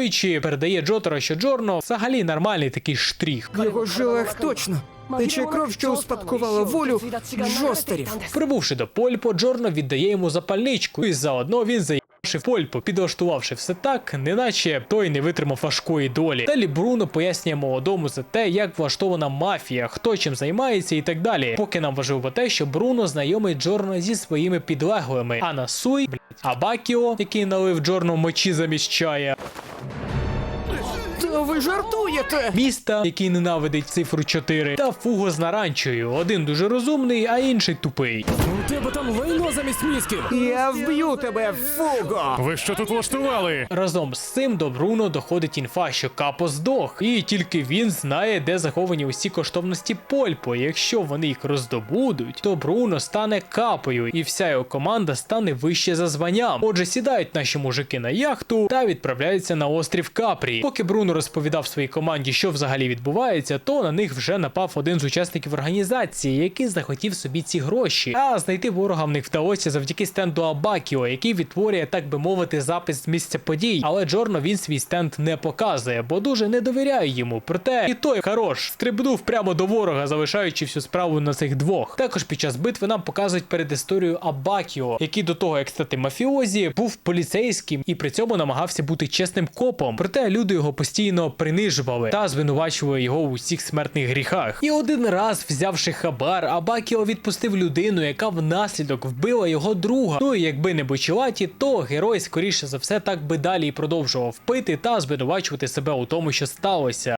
стоячи, передає Джотaro, що Джорно взагалі нормальний такий штрих. В його жилах точно тече кров, що успадкувала волю джостерів. Прибувши до Польпо, Джорно віддає йому запальничку, і заодно він заїбавши Польпо, підлаштувавши все так, неначе той не витримав важкої долі. Далі Бруно пояснює молодому за те, як влаштована мафія, хто чим займається і так далі. Поки нам важливо те, що Бруно знайомий Джорно зі своїми підлеглими, а Насуй, блядь, Абакіо, який налив Джорно мочі замість Listen. Та ви жартуєте! міста, який ненавидить цифру 4, та Фуго з наранчою. Один дуже розумний, а інший тупий. У тебе там лайно замість мізків. Я вб'ю тебе, Фуго! Ви що тут влаштували? Разом з цим до Бруно доходить інфа, що Капо здох, і тільки він знає, де заховані усі коштовності Польпо. Якщо вони їх роздобудуть, то Бруно стане капою, і вся його команда стане вище за званням. Отже, сідають наші мужики на яхту та відправляються на острів Капрі. Поки Бруно розповідав своїй команді, що взагалі відбувається, то на них вже напав один з учасників організації, який захотів собі ці гроші. А знайти ворога в них вдалося завдяки стенду Абакіо, який відтворює, так би мовити, запис з місця подій. Але Джорно він свій стенд не показує, бо дуже не довіряє йому. Проте і той хорош стрибнув прямо до ворога, залишаючи всю справу на цих двох. Також під час битви нам показують перед історією Абакіо, який до того як стати мафіозі, був поліцейським і при цьому намагався бути чесним копом. Проте люди його постійно принижували та звинувачували його у всіх смертних гріхах. І один раз, взявши хабар, Абакіо відпустив людину, яка внаслідок вбила його друга. Ну і якби не Бочелаті, то герой скоріше за все так би далі і продовжував пити та звинувачувати себе у тому, що сталося.